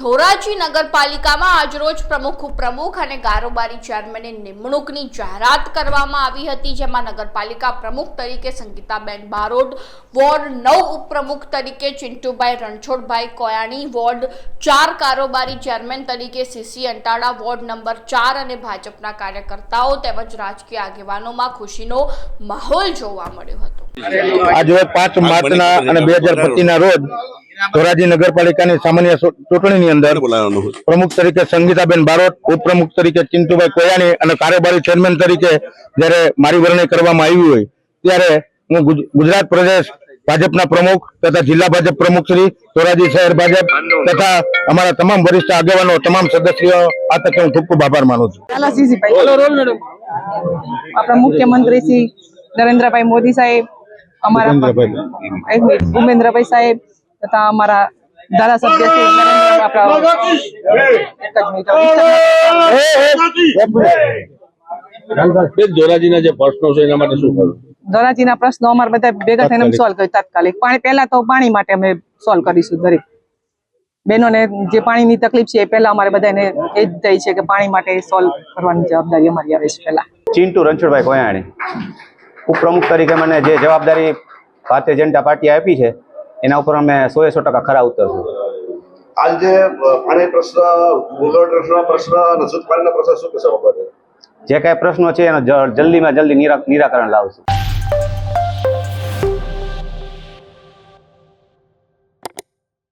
ધોરાજી નગરપાલિકામાં આજરોજ પ્રમુખ, ઉપપ્રમુખ અને કારોબારી ચેરમેનની નિમણૂકની જાહેરાત કરવામાં આવી હતી, જેમાં નગરપાલિકા પ્રમુખ તરીકે સંગીતાબેન બારોટ વોર્ડ નવ ઉપપ્રમુખ તરીકે ચિંટુભાઈ રણછોડભાઈ કોયાણી, વોર્ડ ચાર કારોબારી ચેરમેન તરીકે સીસી અંટાળા વોર્ડ નંબર ચાર અને ભાજપના કાર્યકર્તાઓ તેમજ રાજકીય આગેવાનોમાં ખુશીનો માહોલ જોવા મળ્યો હતો. આજે પાંચ માર્ચના અને બે હજાર રોજ ધોરાજી નગરપાલિકાની સામાન્ય ચૂંટણીની અંદર પ્રમુખ તરીકે સંગીતાબેન બારોટ ઉપપ્રમુખ તરીકે ચિંતુભાઈ કોયાણી અને કાર્યકારી ચેરમેન તરીકે જ્યારે મારી વરણી કરવામાં આવી હોય ત્યારે હું ગુજરાત પ્રદેશ ભાજપના પ્રમુખ તથા જિલ્લા ભાજપ પ્રમુખ શ્રી ધોરાજી શહેર ભાજપ તથા અમારા તમામ વરિષ્ઠ આગેવાનો તમામ સદસ્યો આ તકે હું ખૂબ ખૂબ આભાર માનું છું. આપણા મુખ્યમંત્રી શ્રી નરેન્દ્રભાઈ મોદી સાહેબ અમારા એક ભૂપેન્દ્રભાઈ સાહેબ તથા અમારા ધારાસભ્ય શ્રી ધોરાજીના જે પ્રશ્નો છે એના માટે શું કરવું ધોરાજીના પ્રશ્નો અમારા બધા ભેગા થઈને સોલ્વ કરી તાત્કાલિક. પાણી પહેલા તો પાણી માટે અમે સોલ્વ કરીશું દરેક. બહેનોને જે પાણીની તકલીફ છે એ પહેલા અમારે બધાને એ જ થઈ છે કે પાણી માટે સોલ્વ કરવાની જવાબદારી અમારી આવે છે પહેલા. ચિંટુ રણછોડભાઈ કોયાણી ઉપપ્રમુખ તરીકે મને જે જવાબદારી ભારતીય જનતા પાર્ટીએ આપી છે એના ઉપર અમે સો સો ટકા ખરા ઉતરશું. આજે પાણી પ્રશ્ન ભૂગર્ભ પ્રશ્ન અને શુદ્ધ પ્રશ્ન શું બાબતે જે કાંઈ પ્રશ્નો છે એનો જલ્દીમાં જલ્દી નિરા નિરાકરણ લાવશું.